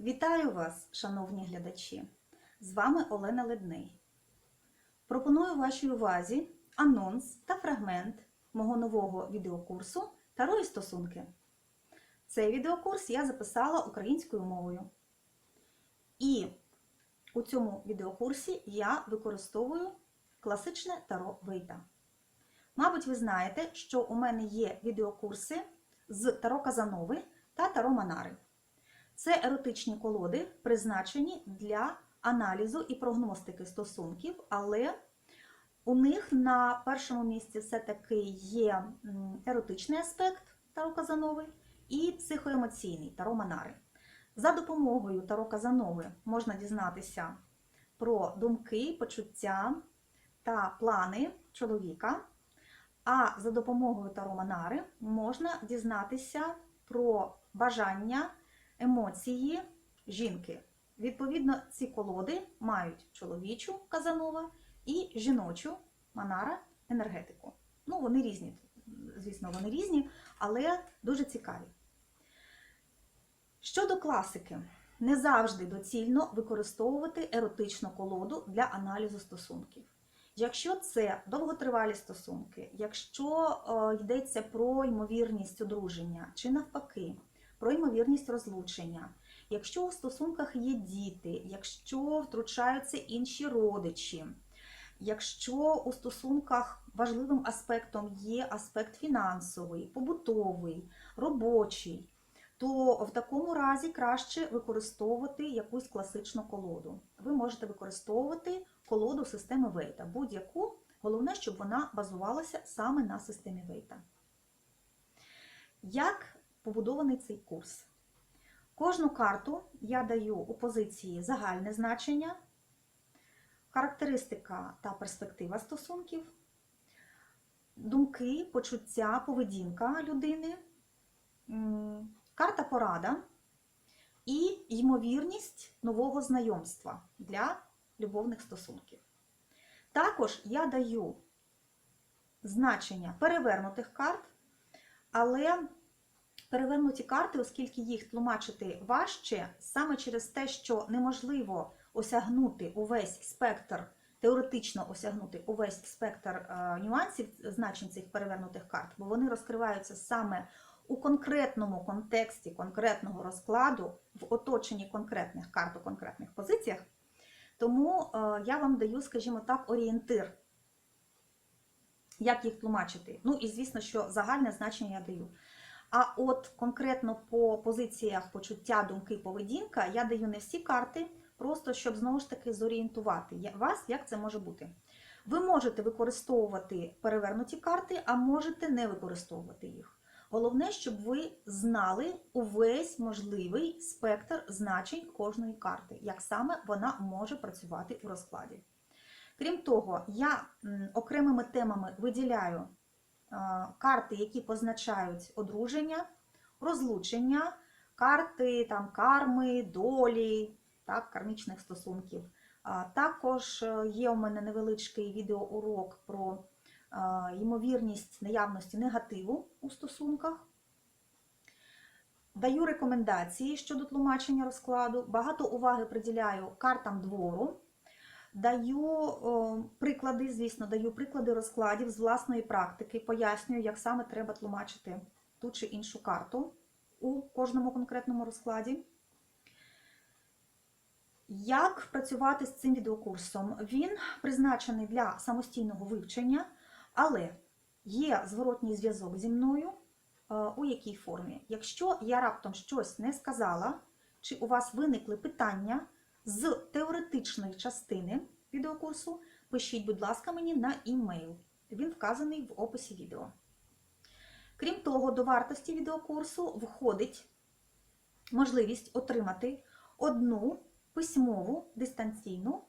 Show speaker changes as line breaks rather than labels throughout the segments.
Вітаю вас, шановні глядачі! З вами Олена Ледний. Пропоную вашій увазі анонс та фрагмент мого нового відеокурсу Таро і стосунки. Цей відеокурс я записала українською мовою. І у цьому відеокурсі я використовую класичне таро Вейта. Мабуть, ви знаєте, що у мене є відеокурси з Таро Казанови та Таро Манари. Це еротичні колоди, призначені для аналізу і прогностики стосунків, але у них на першому місці все-таки є еротичний аспект Таро Казанови і психоемоційний Таро Манари. За допомогою Таро Казанови можна дізнатися про думки, почуття та плани чоловіка. А за допомогою Таро Манари можна дізнатися про бажання, емоції жінки. Відповідно, ці колоди мають чоловічу казанова і жіночу манара енергетику. Ну, вони різні, звісно, вони різні, але дуже цікаві. Щодо класики, не завжди доцільно використовувати еротичну колоду для аналізу стосунків. Якщо це довготривалі стосунки, якщо е, йдеться про ймовірність одруження чи навпаки, про ймовірність розлучення, якщо у стосунках є діти, якщо втручаються інші родичі, якщо у стосунках важливим аспектом є аспект фінансовий, побутовий, робочий, то в такому разі краще використовувати якусь класичну колоду. Ви можете використовувати колоду системи Вейта, будь-яку, головне, щоб вона базувалася саме на системі Вейта. Як побудований цей курс? Кожну карту я даю у позиції загальне значення, характеристика та перспектива стосунків, думки, почуття, поведінка людини, карта порада і ймовірність нового знайомства для любовних стосунків. Також я даю значення перевернутих карт, але перевернуті карти, оскільки їх тлумачити важче, саме через те, що неможливо осягнути увесь спектр, теоретично осягнути увесь спектр е, нюансів значень цих перевернутих карт, бо вони розкриваються саме у конкретному контексті конкретного розкладу, в оточенні конкретних карт у конкретних позиціях. Тому е, я вам даю, скажімо так, орієнтир, як їх тлумачити. Ну і звісно, що загальне значення я даю. А от конкретно по позиціях почуття, думки, поведінка я даю не всі карти, просто щоб знову ж таки зорієнтувати вас, як це може бути. Ви можете використовувати перевернуті карти, а можете не використовувати їх. Головне, щоб ви знали увесь можливий спектр значень кожної карти, як саме вона може працювати у розкладі. Крім того, я окремими темами виділяю карти, які позначають одруження, розлучення, карти там, карми, долі, так, кармічних стосунків. Також е, є у мене невеличкий відеоурок про ймовірність наявності негативу у стосунках. Даю рекомендації щодо тлумачення розкладу, багато уваги приділяю картам двору. Даю приклади, звісно, даю приклади розкладів з власної практики, пояснюю, як саме треба тлумачити ту чи іншу карту у кожному конкретному розкладі. Як працювати з цим відеокурсом? Він призначений для самостійного вивчення. Але є зворотній зв'язок зі мною е, у якій формі? Якщо я раптом щось не сказала, чи у вас виникли питання з теоретичної частини відеокурсу, пишіть, будь ласка, мені на імейл. Він вказаний в описі відео. Крім того, до вартості відеокурсу входить можливість отримати одну письмову дистанційну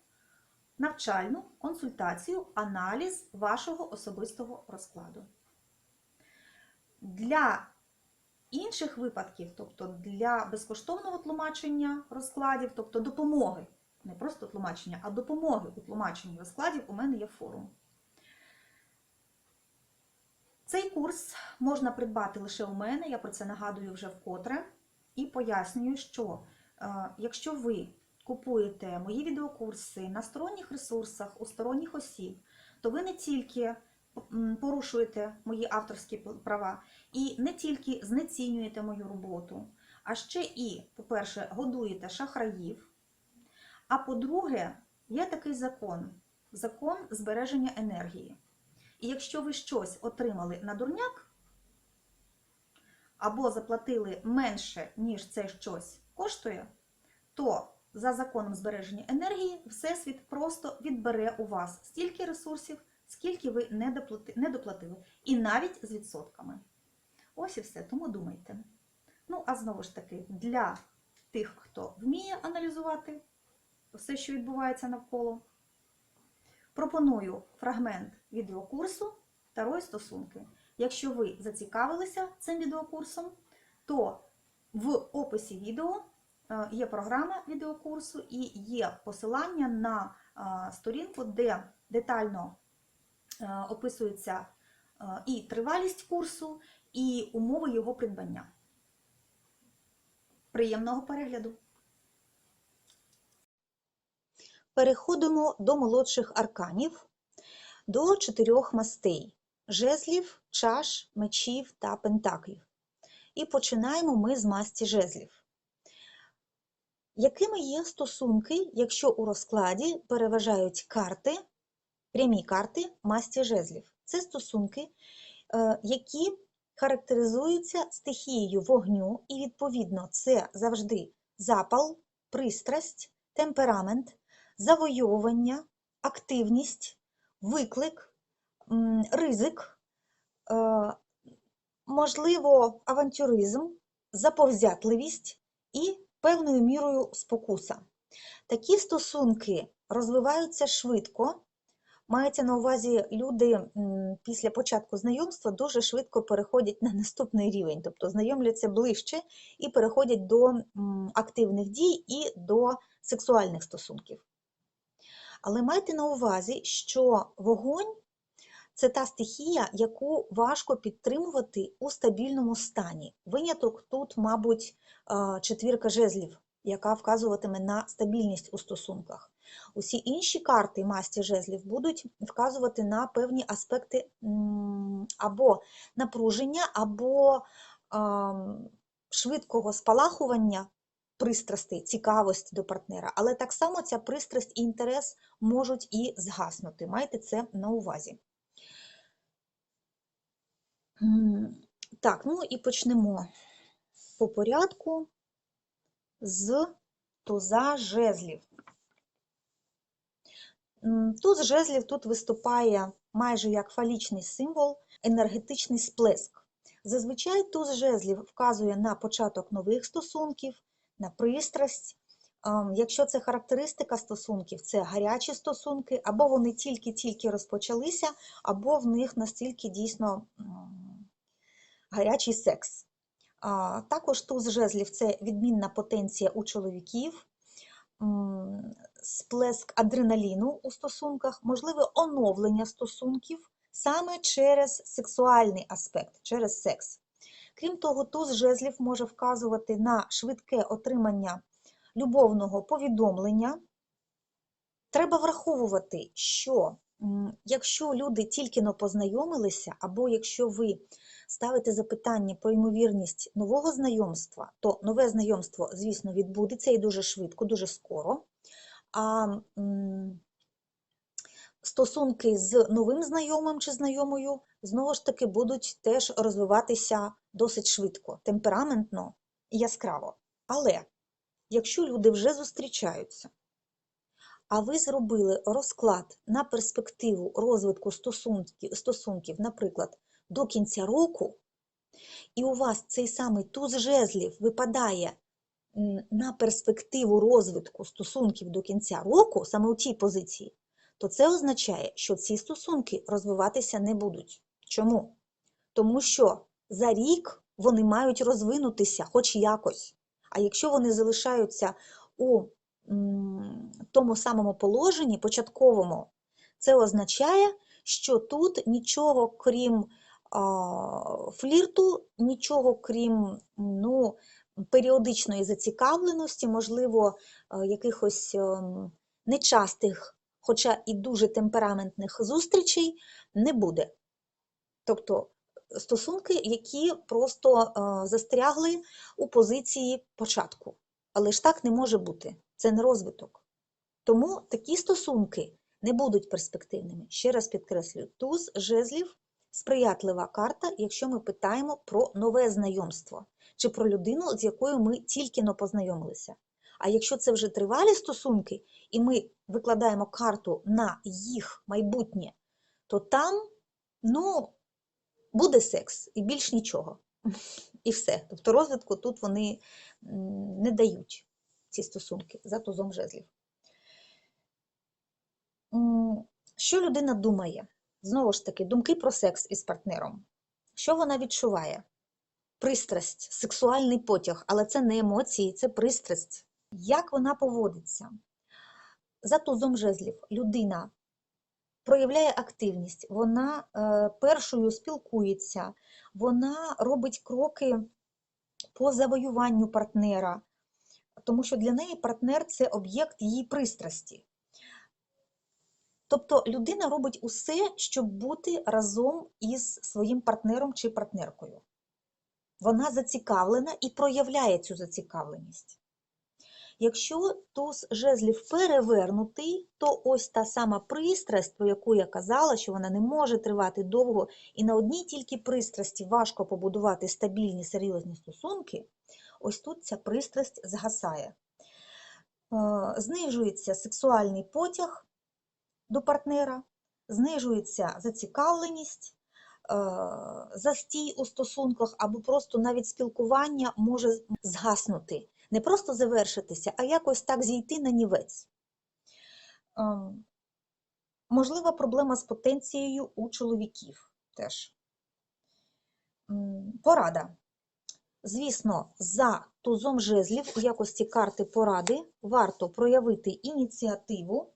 навчальну консультацію, аналіз вашого особистого розкладу. Для інших випадків, тобто для безкоштовного тлумачення розкладів, тобто допомоги, не просто тлумачення, а допомоги у тлумаченні розкладів, у мене є форум. Цей курс можна придбати лише у мене, я про це нагадую вже вкотре, і пояснюю, що Е, Якщо ви купуєте мої відеокурси на сторонніх ресурсах у сторонніх осіб, то ви не тільки порушуєте мої авторські права і не тільки знецінюєте мою роботу, а ще і, по-перше, годуєте шахраїв. А по-друге, є такий закон закон збереження енергії. І якщо ви щось отримали на дурняк, або заплатили менше, ніж це щось коштує, то за законом збереження енергії Всесвіт просто відбере у вас стільки ресурсів, скільки ви не доплатили, і навіть з відсотками. Ось і все, тому думайте. Ну, а знову ж таки, для тих, хто вміє аналізувати все, що відбувається навколо, пропоную фрагмент відеокурсу Второї стосунки. Якщо ви зацікавилися цим відеокурсом, то в описі відео е, є програма відеокурсу і є посилання на е, сторінку, де детально е, описується і тривалість курсу, і умови його придбання. Приємного перегляду!
Переходимо до молодших арканів, до чотирьох мастей жезлів, чаш, мечів та пентаклів. І починаємо ми з масті жезлів. Якими є стосунки, якщо у розкладі переважають карти, прямі карти масті жезлів? Це стосунки, е, які характеризуються стихією вогню, і, відповідно, це завжди запал, пристрасть, темперамент, завойовування, активність, виклик, ризик, е, можливо, авантюризм, заповзятливість і певною мірою спокуса. Такі стосунки розвиваються швидко. Мається на увазі, люди після початку знайомства дуже швидко переходять на наступний рівень, тобто знайомляться ближче і переходять до активних дій і до сексуальних стосунків. Але майте на увазі, що вогонь це та стихія, яку важко підтримувати у стабільному стані. Виняток тут, мабуть, е, четвірка жезлів, яка вказуватиме на стабільність у стосунках. Усі інші карти масті жезлів будуть вказувати на певні аспекти або напруження, або ем, швидкого спалахування пристрасти, цікавості до партнера. Але так само ця пристрасть і інтерес можуть і згаснути. Майте це на увазі. Так, ну і почнемо по порядку з туза жезлів. Туз жезлів тут виступає майже як фалічний символ, енергетичний сплеск. Зазвичай туз жезлів вказує на початок нових стосунків, на пристрасть. Ем, Якщо це характеристика стосунків, це гарячі стосунки, або вони тільки-тільки розпочалися, або в них настільки дійсно гарячий секс. Також туз жезлів це відмінна потенція у чоловіків, сплеск адреналіну у стосунках, можливе оновлення стосунків саме через сексуальний аспект, через секс. Крім того, туз жезлів може вказувати на швидке отримання любовного повідомлення. Треба враховувати, що якщо люди тільки но познайомилися, або якщо ви ставите запитання про ймовірність нового знайомства, то нове знайомство, звісно, відбудеться і дуже швидко, дуже скоро. А стосунки з новим знайомим чи знайомою знову ж таки будуть теж розвиватися досить швидко, темпераментно і яскраво. Але якщо люди вже зустрічаються, а ви зробили розклад на перспективу розвитку стосунків, стосунків, наприклад, до кінця року, і у вас цей самий туз жезлів випадає на перспективу розвитку стосунків до кінця року, саме у цій позиції, то це означає, що ці стосунки розвиватися не будуть. Чому? Тому що за рік вони мають розвинутися хоч якось. А якщо вони залишаються у тому самому положенні, початковому, це означає, що тут нічого крім флірту, нічого крім ну, періодичної зацікавленості, можливо, е, якихось ем, нечастих, хоча і дуже темпераментних зустрічей не буде. Тобто стосунки, які просто е, застрягли у позиції початку. Але ж так не може бути. Це не розвиток. Тому такі стосунки не будуть перспективними. Ще раз підкреслюю, туз жезлів сприятлива карта, якщо ми питаємо про нове знайомство чи про людину, з якою ми тільки но познайомилися. А якщо це вже тривалі стосунки, і ми викладаємо карту на їх майбутнє, то там, ну, буде секс і більш нічого. І все. Тобто розвитку тут вони не дають ці стосунки за тузом жезлів. Що людина думає? Знову ж таки, думки про секс із партнером. Що вона відчуває? Пристрасть, сексуальний потяг, але це не емоції, це пристрасть. Як вона поводиться? За тузом жезлів людина проявляє активність, вона е, першою спілкується, вона робить кроки по завоюванню партнера, тому що для неї партнер це об'єкт її пристрасті. Тобто людина робить усе, щоб бути разом із своїм партнером чи партнеркою. Вона зацікавлена і проявляє цю зацікавленість. Якщо туз жезлів перевернутий, то ось та сама пристрасть, про яку я казала, що вона не може тривати довго, і на одній тільки пристрасті важко побудувати стабільні серйозні стосунки, ось тут ця пристрасть згасає. Е, Знижується сексуальний потяг до партнера, знижується зацікавленість, е, застій у стосунках або просто навіть спілкування може згаснути. Не просто завершитися, а якось так зійти на нівець. Ем, Можлива проблема з потенцією у чоловіків теж. Порада. Звісно, за тузом жезлів у якості карти поради варто проявити ініціативу,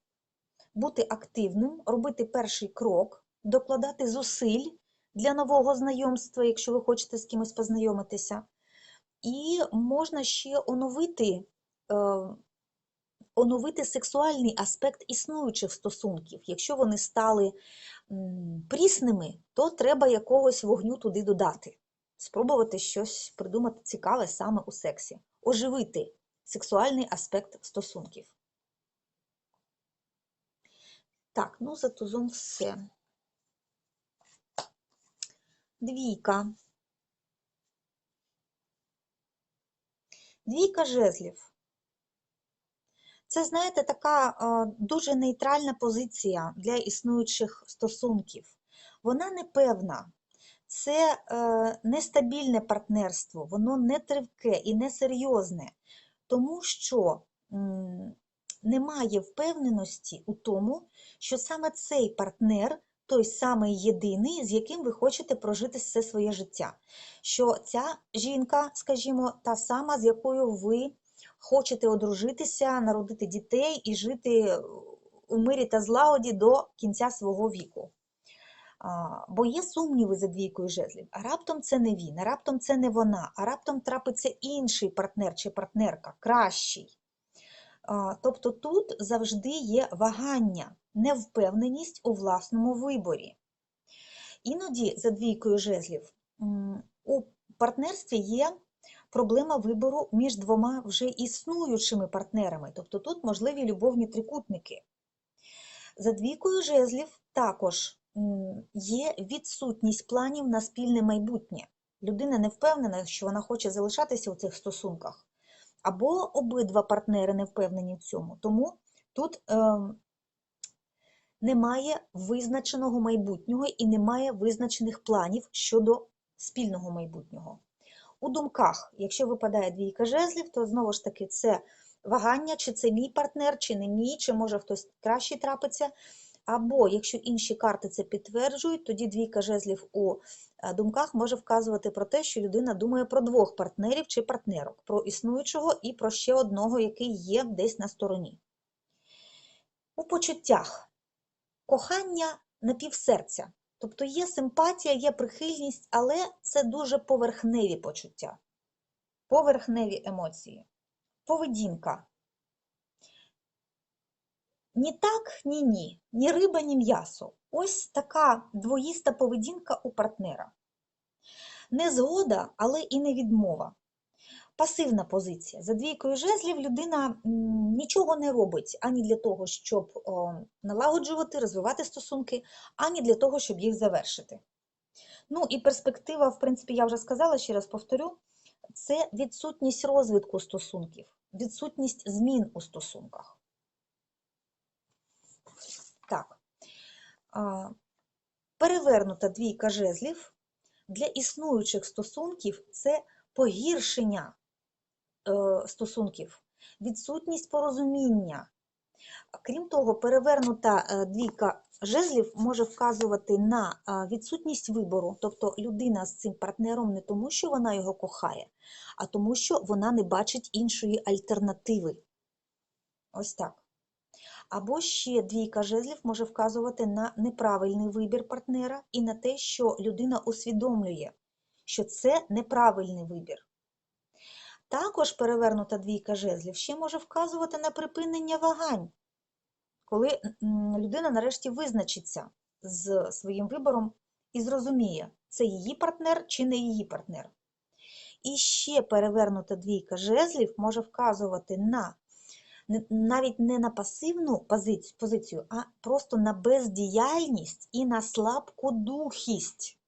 бути активним, робити перший крок, докладати зусиль для нового знайомства, якщо ви хочете з кимось познайомитися. І можна ще оновити, е, оновити сексуальний аспект існуючих стосунків. Якщо вони стали прісними, то треба якогось вогню туди додати. Спробувати щось придумати цікаве саме у сексі. Оживити сексуальний аспект стосунків. Так, ну за тузом все. Двійка. Двійка жезлів. Це, знаєте, така е, дуже нейтральна позиція для існуючих стосунків. Вона непевна. Це е, нестабільне партнерство, воно не тривке і не серйозне, тому що м, немає впевненості у тому, що саме цей партнер той самий єдиний, з яким ви хочете прожити все своє життя. Що ця жінка, скажімо, та сама, з якою ви хочете одружитися, народити дітей і жити у мирі та злагоді до кінця свого віку. Бо є сумніви за двійкою жезлів, а раптом це не він, а раптом це не вона, а раптом трапиться інший партнер чи партнерка, кращий. Тобто тут завжди є вагання, невпевненість у власному виборі. Іноді за двійкою жезлів у партнерстві є проблема вибору між двома вже існуючими партнерами, тобто тут можливі любовні трикутники. За двійкою жезлів також є відсутність планів на спільне майбутнє. Людина не впевнена, що вона хоче залишатися у цих стосунках, або обидва партнери не впевнені в цьому. Тому тут е, немає визначеного майбутнього і немає визначених планів щодо спільного майбутнього. У думках, якщо випадає двійка жезлів, то знову ж таки це вагання, чи це мій партнер, чи не мій, чи може хтось кращий трапиться. Або якщо інші карти це підтверджують, тоді двійка жезлів у е, думках може вказувати про те, що людина думає про двох партнерів чи партнерок, про існуючого і про ще одного, який є десь на стороні. У почуттях кохання на півсерця. Тобто є симпатія, є прихильність, але це дуже поверхневі почуття. Поверхневі емоції. Поведінка. Ні так, ні ні, ні риба, ні м'ясо. Ось така двоїста поведінка у партнера. Не згода, але і не відмова. Пасивна позиція. За двійкою жезлів людина нічого не робить ані для того, щоб налагоджувати, розвивати стосунки, ані для того, щоб їх завершити. Ну і перспектива, в принципі, я вже сказала, ще раз повторю, це відсутність розвитку стосунків, відсутність змін у стосунках. Так. Перевернута двійка жезлів для існуючих стосунків це погіршення е, стосунків, відсутність порозуміння. Крім того, перевернута е, двійка жезлів може вказувати на е, відсутність вибору, тобто людина з цим партнером не тому, що вона його кохає, а тому, що вона не бачить іншої альтернативи. Ось так. Або ще двійка жезлів може вказувати на неправильний вибір партнера і на те, що людина усвідомлює, що це неправильний вибір. Також перевернута двійка жезлів ще може вказувати на припинення вагань, коли людина нарешті визначиться з своїм вибором і зрозуміє, це її партнер чи не її партнер. І ще перевернута двійка жезлів може вказувати на навіть не на пасивну позицію, а просто на бездіяльність і на слабкодухість,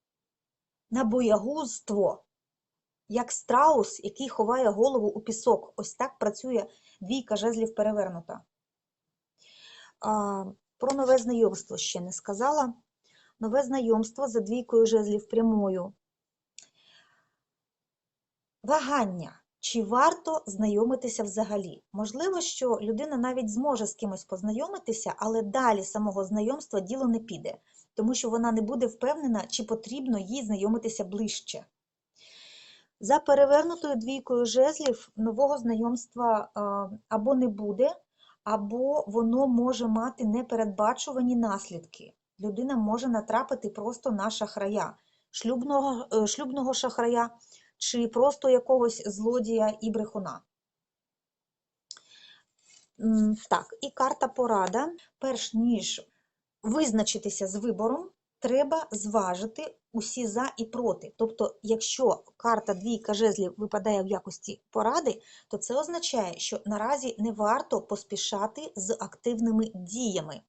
на боягузтво, як страус, який ховає голову у пісок. Ось так працює двійка жезлів перевернута. Про нове знайомство ще не сказала. Нове знайомство за двійкою жезлів прямою. Вагання. Чи варто знайомитися взагалі? Можливо, що людина навіть зможе з кимось познайомитися, але далі самого знайомства діло не піде, тому що вона не буде впевнена, чи потрібно їй знайомитися ближче. За перевернутою двійкою жезлів нового знайомства або не буде, або воно може мати непередбачувані наслідки. Людина може натрапити просто на шахрая, шлюбного, е, шлюбного шахрая чи просто якогось злодія і брехуна. Так, і карта порада. Перш ніж визначитися з вибором, треба зважити усі за і проти. Тобто, якщо карта двійка жезлів випадає в якості поради, то це означає, що наразі не варто поспішати з активними діями.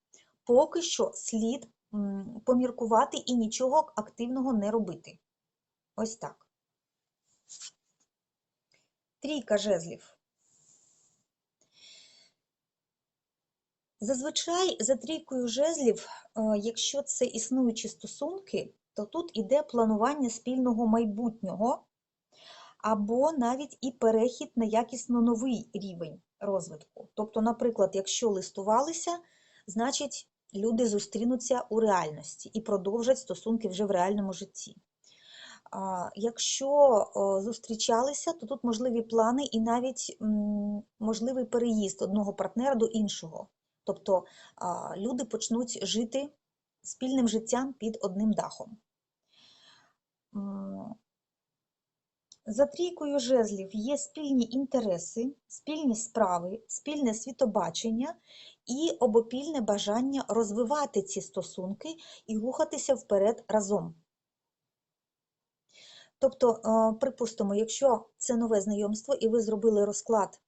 Поки що слід поміркувати і нічого активного не робити. Ось так. Трійка жезлів. Зазвичай за трійкою жезлів, е, якщо це існуючі стосунки, то тут іде планування спільного майбутнього або навіть і перехід на якісно новий рівень розвитку. Тобто, наприклад, якщо листувалися, значить люди зустрінуться у реальності і продовжать стосунки вже в реальному житті. Якщо зустрічалися, то тут можливі плани і навіть можливий переїзд одного партнера до іншого. Тобто люди почнуть жити спільним життям під одним дахом. За трійкою жезлів є спільні інтереси, спільні справи, спільне світобачення і обопільне бажання розвивати ці стосунки і рухатися вперед разом. Тобто, е, припустимо, якщо це нове знайомство і ви зробили розклад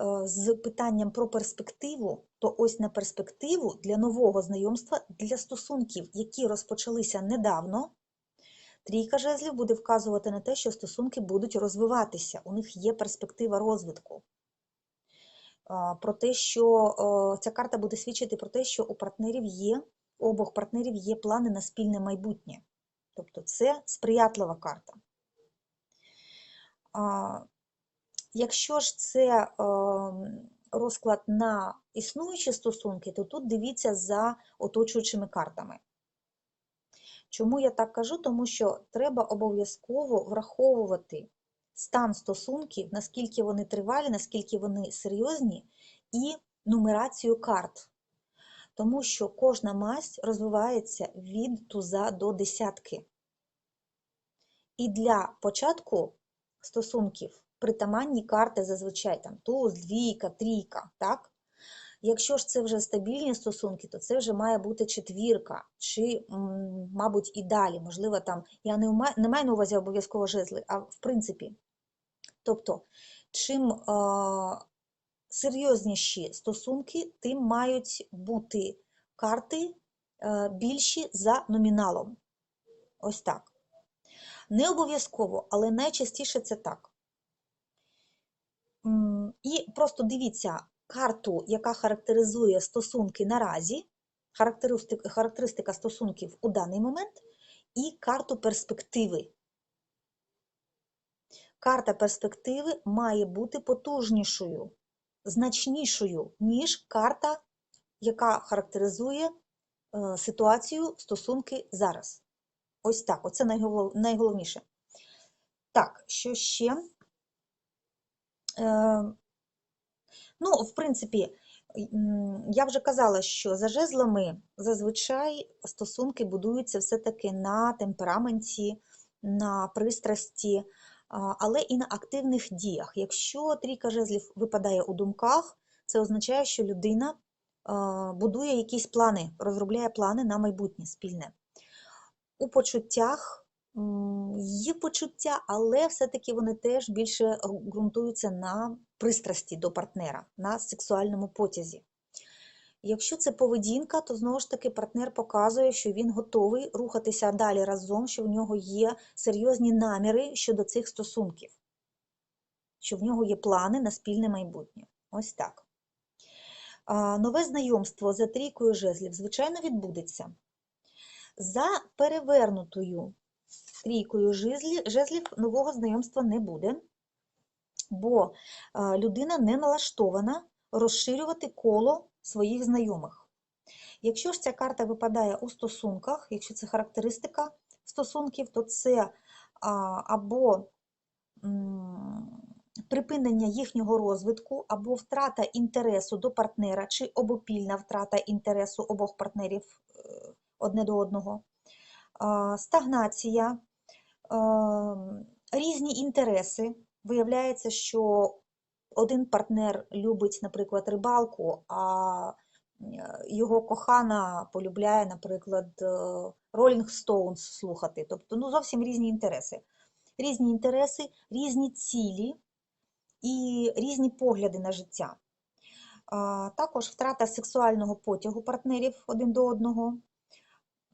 е, з питанням про перспективу, то ось на перспективу для нового знайомства, для стосунків, які розпочалися недавно, трійка жезлів буде вказувати на те, що стосунки будуть розвиватися, у них є перспектива розвитку. Е, Про те, що ця карта буде свідчити про те, що у партнерів є, у обох партнерів є плани на спільне майбутнє. Тобто це сприятлива карта. Якщо ж це е, розклад на існуючі стосунки, то тут дивіться за оточуючими картами. Чому я так кажу? Тому що треба обов'язково враховувати стан стосунків, наскільки вони тривалі, наскільки вони серйозні, і нумерацію карт. Тому що кожна масть розвивається від туза до десятки. І для початку стосунків притаманні карти зазвичай там туз, двійка, трійка, так? Якщо ж це вже стабільні стосунки, то це вже має бути четвірка, чи, мабуть, і далі. Можливо, там я не, ума- не маю на увазі обов'язково жезли, а в принципі. Тобто, чим серйозніші стосунки, тим мають бути карти е, більші за номіналом. Ось так. Не обов'язково, але найчастіше це так. І просто дивіться карту, яка характеризує стосунки наразі, характеристика, характеристика стосунків у даний момент, і карту перспективи. Карта перспективи має бути потужнішою, значнішою, ніж карта, яка характеризує е, ситуацію, стосунки зараз. Ось так, оце найголовніше. Так, що ще? Е, ну, в принципі, я вже казала, що за жезлами зазвичай стосунки будуються все-таки на темпераменті, на пристрасті, але і на активних діях. Якщо трійка жезлів випадає у думках, це означає, що людина будує якісь плани, розробляє плани на майбутнє спільне. У почуттях є почуття, але все-таки вони теж більше ґрунтуються на пристрасті до партнера, на сексуальному потязі. Якщо це поведінка, то знову ж таки партнер показує, що він готовий рухатися далі разом, що в нього є серйозні наміри щодо цих стосунків, що в нього є плани на спільне майбутнє. Ось так. Нове знайомство за трійкою жезлів, звичайно, відбудеться. За перевернутою трійкою жезлів нового знайомства не буде, бо людина не налаштована розширювати коло своїх знайомих. Якщо ж ця карта випадає у стосунках, якщо це характеристика стосунків, то це або припинення їхнього розвитку, або втрата інтересу до партнера, чи обопільна втрата інтересу обох партнерів е, одне до одного, стагнація, ем, різні інтереси. Виявляється, що один партнер любить, наприклад, рибалку, а е, його кохана полюбляє, наприклад, е, Rolling Stones слухати. Тобто ну, зовсім різні інтереси. Різні інтереси, різні цілі і різні погляди на життя. Також втрата сексуального потягу партнерів один до одного,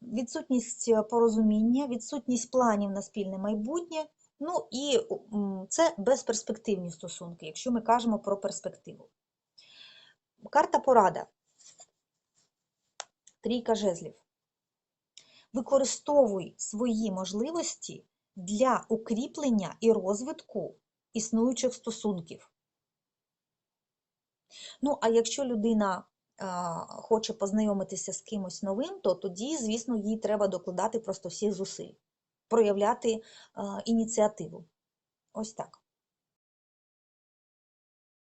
відсутність е, порозуміння, відсутність планів на спільне майбутнє. Ну і це безперспективні стосунки, якщо ми кажемо про перспективу. Карта порада. Трійка жезлів. Використовуй свої можливості для укріплення і розвитку існуючих стосунків. Ну, а якщо людина а, хоче познайомитися з кимось новим, то тоді, звісно, їй треба докладати просто всіх зусиль, проявляти а, ініціативу. Ось так.